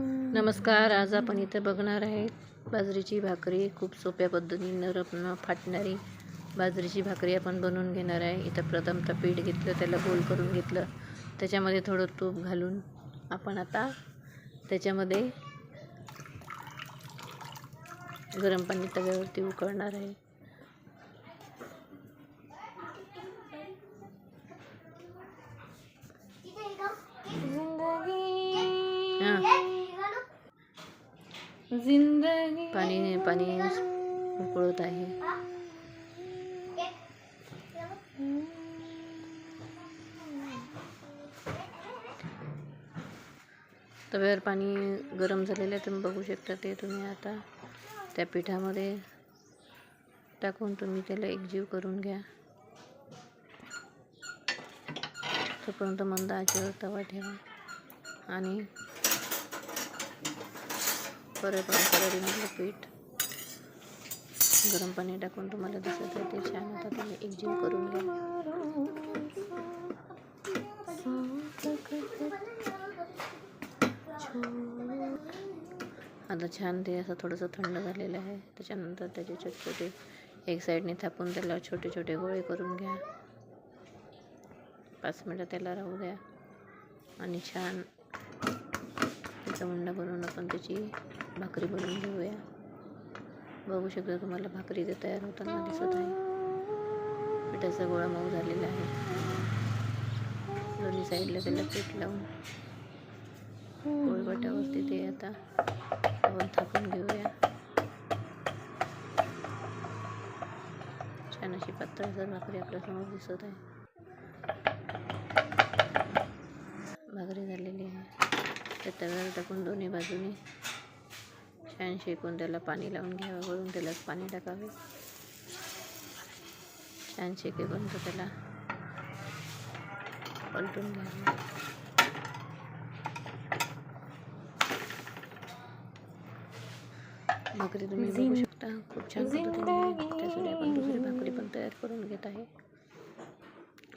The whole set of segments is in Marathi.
नमस्कार आज आपण इथे बघणार आहे बाजरीची भाकरी खूप सोप्या पद्धतीने नरम न फाटणारी बाजरीची भाकरी आपण बनवून घेणार आहे. इथं प्रथमतः पीठ घेतलं त्याला गोल करून घेतलं. त्याच्यामध्ये थोडं तूप घालून आपण आता त्याच्यामध्ये गरम पाणी तव्यावरती उकळणार आहे हां जिंदगी पाणी पाणी उकळत आहे. तव्यावर पाणी गरम झालेलं आहे तुम्ही बघू शकता ते तुम्ही आता त्या पिठामध्ये टाकून तुम्ही त्याला एकजीव करून घ्या. तोपर्यंत मंद आचेवर तवा ठेवा. आणि परत कढईमधलं पीठ. गरम पाणी टाकून तुम्हाला दिसत आहे ते छान. आता तुम्ही एकजीव करून घ्या. आता छान ते असं थोडंसं थंड झालेलं आहे. त्याच्यानंतर त्याचे छोटे छोटे एक साईडने थापून त्याला छोटे छोटे गोळे करून घ्या. पाच मिनटं त्याला राहू द्या. आणि छान त्याचा उंडा बनवून आपण त्याची भाकरी बनवून घेऊया. बघू शकता तुम्हाला भाकरी इथे तयार होताना दिसत आहे. पिठाचा गोळा मऊ झालेला आहे. दोन्ही साईडला त्याला पीठ लावून पोळपाटावरती ते आता आपण थापून घेऊया. छान अशी पातळसर भाकरी आपल्यासमोर दिसत आहे. भाकरी झालेली आहे. त्या तव्यावर टाकून दोन्ही बाजूने छान शेकून त्याला पाणी लावून घ्यावं वळून त्याला पाणी टाकावे. छान शेकेपर्यंत त्याला पलटून घ्यावे. भाकरी तुम्ही बघू शकता. खूप छान पद्धतीने. त्यासाठी आपण दुसरी भाकरी पण तयार करून घेत आहे.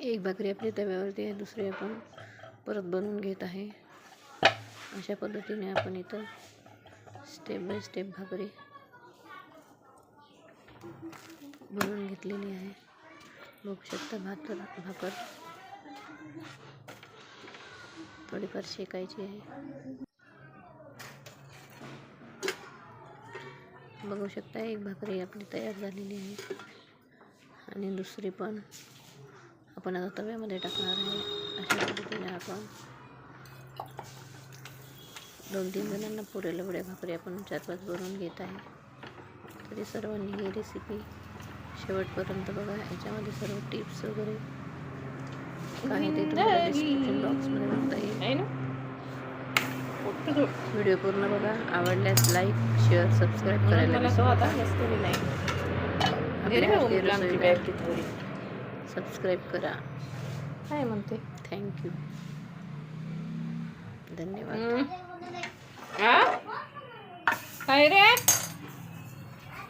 एक भाकरी आपली तव्यावरती आहे दुसरी आपण परत बनवून घेत आहे. अशा पद्धतीने आपण इथं स्टेप बाय स्टेप भाकरी भरून घेतलेली आहे. बघू शकता भात भाकर थोडीफार शेकायची आहे. बघू शकता एक भाकरी आपली तयार झालेली आहे. आणि दुसरी पण आपण आता तव्यामध्ये टाकणार आहे. अशा पद्धतीने आपण दोन तीन जणांना पुरेल एवढ्या भाकरी आपण चार पाच बनवून घेत आहे. तरी सर्वांनी ही रेसिपी शेवटपर्यंत बघा. याच्यामध्ये सर्व टिप्स वगैरे काय ते तुम्हाला डिस्क्रिप्शन बॉक्समध्ये बघता येईल. व्हिडिओ पूर्ण बघा. आवडल्यास लाईक शेअर सबस्क्राईब करायला. सबस्क्राईब करा. काय म्हणते? थँक्यू धन्यवाद. आ? काय रे?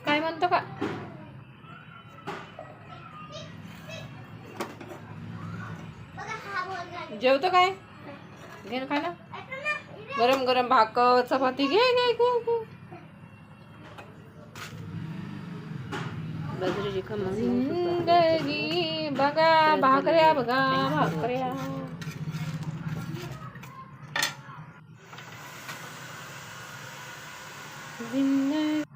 काय म्हणतो का? जेवतो काय? घे ना. खायला गरम गरम भाकर चपाती घे घे घे घे. जिंदगी बघा भाकऱ्या बघा भाकऱ्या. जिंदगी